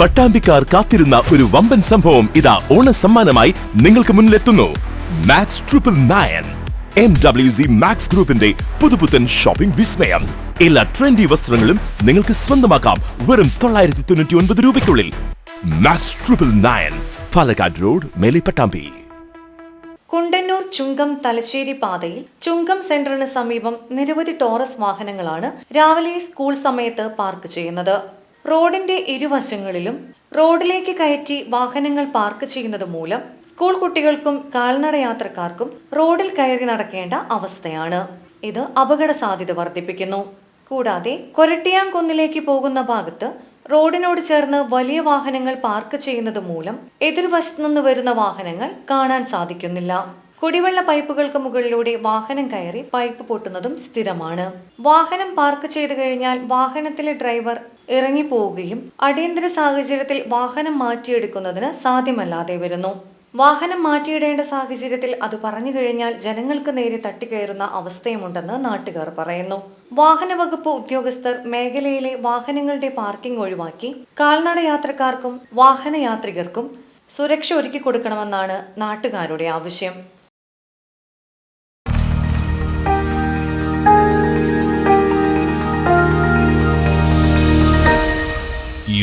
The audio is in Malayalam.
പട്ടാമ്പിക്കാർ കാത്തിരുന്ന ഒരു വമ്പൻ സംഭവം ഇതാ ഓണ സമ്മാനമായി നിങ്ങൾക്ക് മുന്നിലെത്തുന്നു. Max triple nine M W C Max ഗ്രൂപ്പിന്റെ പുതുപുത്തൻ ഷോപ്പിംഗ് വിസ്മയം. എല്ലാ ട്രെൻഡി വസ്ത്രങ്ങളും നിങ്ങൾക്ക് സ്വന്തമാക്കാം വെറും തൊള്ളായിരത്തി തൊണ്ണൂറ്റി ഒൻപത് രൂപയ്ക്കുള്ളിൽ. Max triple nine Palakkad road Melipattambi Pattambi. Kundannoor Chungam Thalassery പാതയിൽ ചുങ്കം സെന്ററിന് സമീപം നിരവധി ടോറസ് വാഹനങ്ങളാണ് രാവിലെ സ്കൂൾ സമയത്ത് പാർക്ക് ചെയ്യുന്നത്. റോഡിന്റെ ഇരുവശങ്ങളിലും റോഡിലേക്ക് കയറ്റി വാഹനങ്ങൾ പാർക്ക് ചെയ്യുന്നത് മൂലം സ്കൂൾ കുട്ടികൾക്കും കാൽനട യാത്രക്കാർക്കും റോഡിൽ കയറി നടക്കേണ്ട അവസ്ഥയാണ്. ഇത് അപകട സാധ്യത വർദ്ധിപ്പിക്കുന്നു. കൂടാതെ കൊരട്ടിയാംകുന്നിലേക്ക് പോകുന്ന ഭാഗത്ത് റോഡിനോട് ചേർന്ന് വലിയ വാഹനങ്ങൾ പാർക്ക് ചെയ്യുന്നത് മൂലം എതിർവശത്തു നിന്ന് വരുന്ന വാഹനങ്ങൾ കാണാൻ സാധിക്കുന്നില്ല. കുടിവെള്ള പൈപ്പുകൾക്ക് മുകളിലൂടെ വാഹനം കയറി പൈപ്പ് പൊട്ടുന്നതും സ്ഥിരമാണ്. വാഹനം പാർക്ക് ചെയ്തു കഴിഞ്ഞാൽ വാഹനത്തിലെ ഡ്രൈവർ ഇറങ്ങിപ്പോവുകയും അടിയന്തര സാഹചര്യത്തിൽ വാഹനം മാറ്റിയെടുക്കുന്നതിന് സാധ്യമല്ലാതെ വരുന്നു. വാഹനം മാറ്റിയിടേണ്ട സാഹചര്യത്തിൽ അത് പറഞ്ഞു കഴിഞ്ഞാൽ ജനങ്ങൾക്ക് നേരെ തട്ടിക്കയറുന്ന അവസ്ഥയുമുണ്ടെന്ന് നാട്ടുകാർ പറയുന്നു. വാഹന വകുപ്പ് ഉദ്യോഗസ്ഥർ മേഖലയിലെ വാഹനങ്ങളുടെ പാർക്കിംഗ് ഒഴിവാക്കി കാൽനട യാത്രക്കാർക്കും വാഹനയാത്രികർക്കും സുരക്ഷ ഒരുക്കി കൊടുക്കണമെന്നാണ് നാട്ടുകാരുടെ ആവശ്യം.